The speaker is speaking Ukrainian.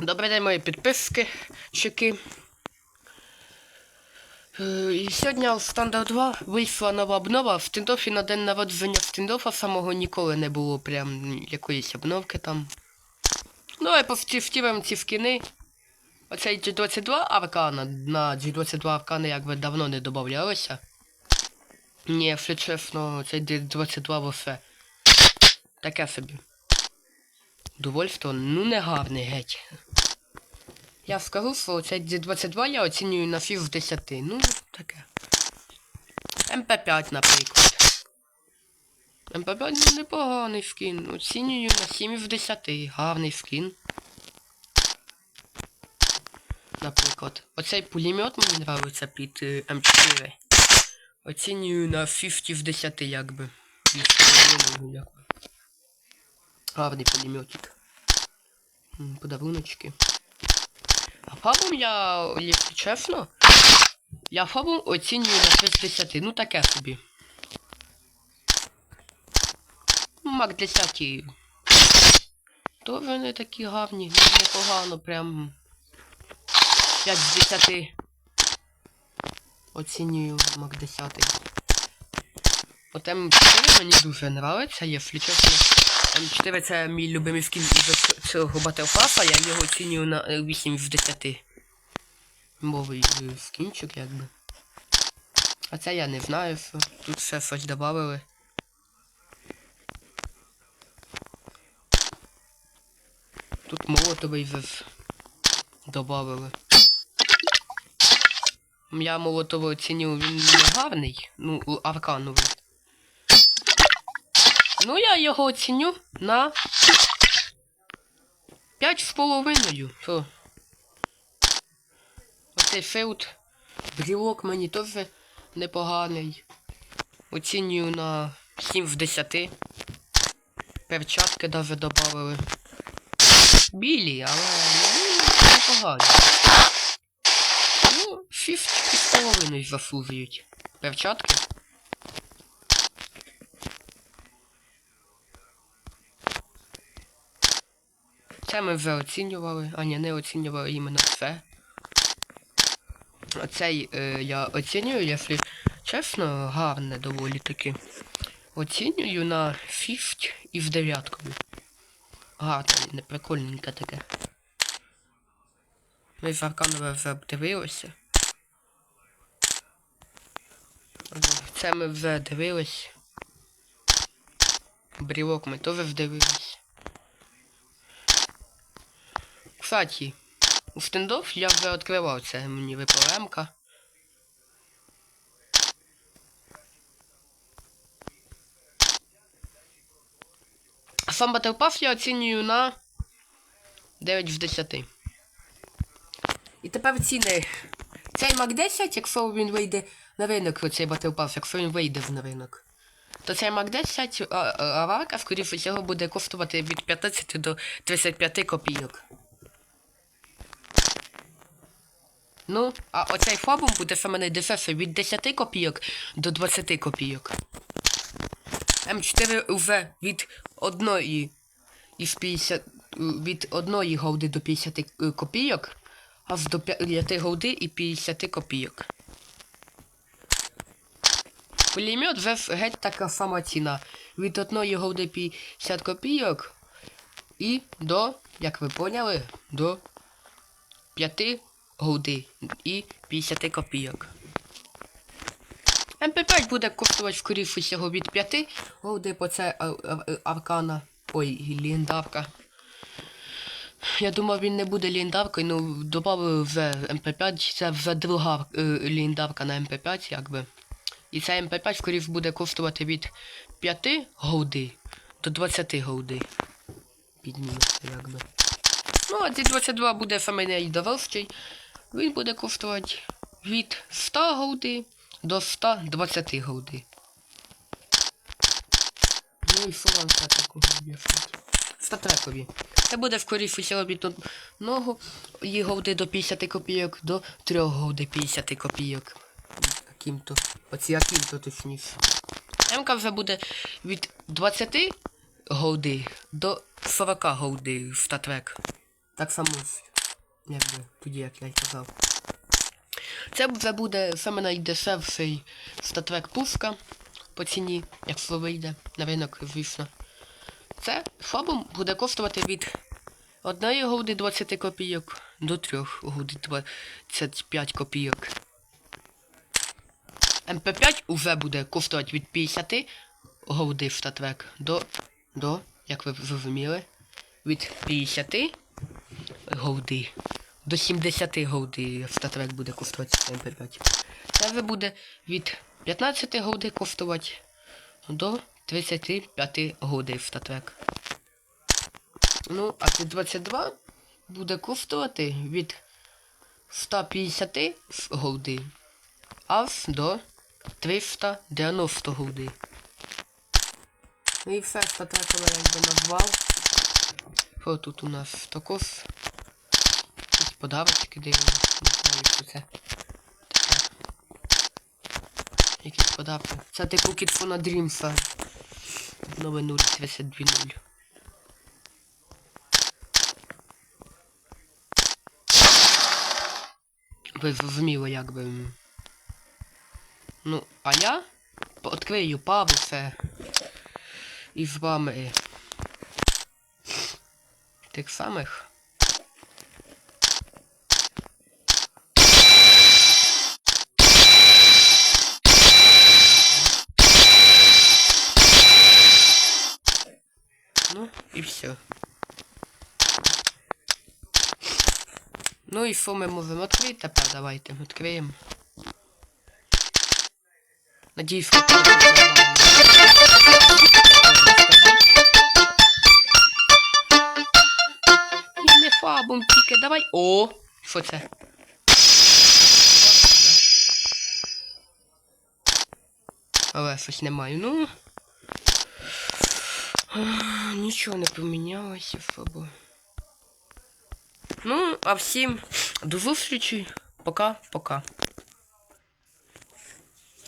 Добрий день, мої підписки, чеки. Е, І сьогодні в Standard 2 вийшла нова обнова. В стендофі на день народження стендофа самого ніколи не було прям якоїсь обновки там. Ну, я повтівтіваємо ці скини. Оцей G22 аркана на G22 аркани якби давно не додавалося. Ні, якщо чесно, цей G22 восе. Таке собі. Довольство, ну не гарний геть. Я скажу, що цей D22 я оцінюю на фів з 10. Ну, таке. МП5, наприклад. МП5 ну, непоганий скін. Оцінюю на 7 з 10. Гарний скін. Наприклад. Оцей пулемет мені нравиться під е, М4. Оцінюю на 50 з 10, якби. Гарний пулеметик. Подаруночки. Фабом я, якщо чесно, я фабом оцінюю на 60. Ну таке собі. Ну, Мак 10. То вони такі гарні, непогано, прям 5 з 10. Оцінюю Мак 10. От М4 мені дуже нравиться, якщо чесно. М4 це мій любимий скін із цього Pass, я його оцінюю на е, 8 з 10. Мовий е, скінчик якби. А це я не знаю, що тут ще щось додавали. Тут молотовий вже ж додавали. Я молотовий оцінюю, він не гарний, ну, аркановий. Ну, я його оціню на 5 з половиною. Що? Оцей феут. Брілок мені теж непоганий. Оцінюю на 7 з 10. Перчатки даже додали. Білі, але ну, непогані. Ну, 6 з половиною заслужують. Перчатки. Це ми вже оцінювали, а ні, не оцінювали іменно це. Оцей е, я оцінюю, якщо чесно, гарне доволі таки. Оцінюю на 6 і в дев'яткою. Гарне, не прикольненьке таке. Ми з Арканове вже обдивилися. Це ми вже дивились. Брілок ми теж вдивились. Кстати, у стендов я вже відкривав це мені випала М-ка. А Сам Battle Pass я оцінюю на 9 з 10. І тепер ціни. Цей Мак 10, якщо він вийде на ринок, оцей Battle Pass, якщо він вийде на ринок. То цей Мак 10 а, а, аварка, скоріше всього, буде коштувати від 15 до 35 копійок. Ну, а оцей фабум буде саме найдешевший від 10 копійок до 20 копійок. М4 вже від одної із 50 від одної голди до 50 копійок, аж до 5 голди і 50 копійок. Пулемет вже геть така сама ціна. Від одної голди 50 копійок і до, як ви поняли, до 5 голди і 50 копійок. МП5 буде коштувати скоріше всього від 5 голди, бо це аркана. Ой, ліндавка. Я думав, він не буде ліндавкою, ну додали вже МП5, це вже друга е, ліндавка на МП5, якби. І ця МП5 скоріше буде коштувати від 5 голди до 20 голди. Підніметься, якби. Ну, а ці 22 буде саме найдорожчий. Він буде коштувати від 100 голди до 120 голди. Ну і що вам це? Статрекові. Це буде скоріше всього від одного її голди до 50 копійок до 3 голди 50 копійок. Яким-то. Оці яким-то точніше. МК вже буде від 20 голди до 40 голди в статрек. Так само, якби тоді, як я й казав. Це вже буде саме найдешевший статрек пушка по ціні, якщо вийде на ринок, звісно. Це фабом буде коштувати від 1 голди 20 копійок до 3 голди 25 копійок. МП5 уже буде коштувати від 50 голди статрек до, до, як ви зрозуміли, від 50 голди до 70 голди статрек буде коштувати цей МП5. Це буде від 15 голди коштувати до 35 голди статрек. Ну, а від 22 буде коштувати від 150 голди аж до 390 голди. Ну і все статрекове якби назвав. Що тут у нас також? Подарочки дивні. Не знаю, що це. Якісь подарки. Це типу Кітфона Дрімса. Нове 032.0. Ви зрозуміли, як. Ну, а я відкрию пару все. І з вами тих самих. Ну, і все. Ну і що ми можемо відкрити тепер? Давайте відкриємо. Надіюсь, там І не фабом тільки, давай. О! Що це? Але щось немає. Ну. Нічого не помінялося, фабо. Ну, а всім до зустрічі. Пока-пока.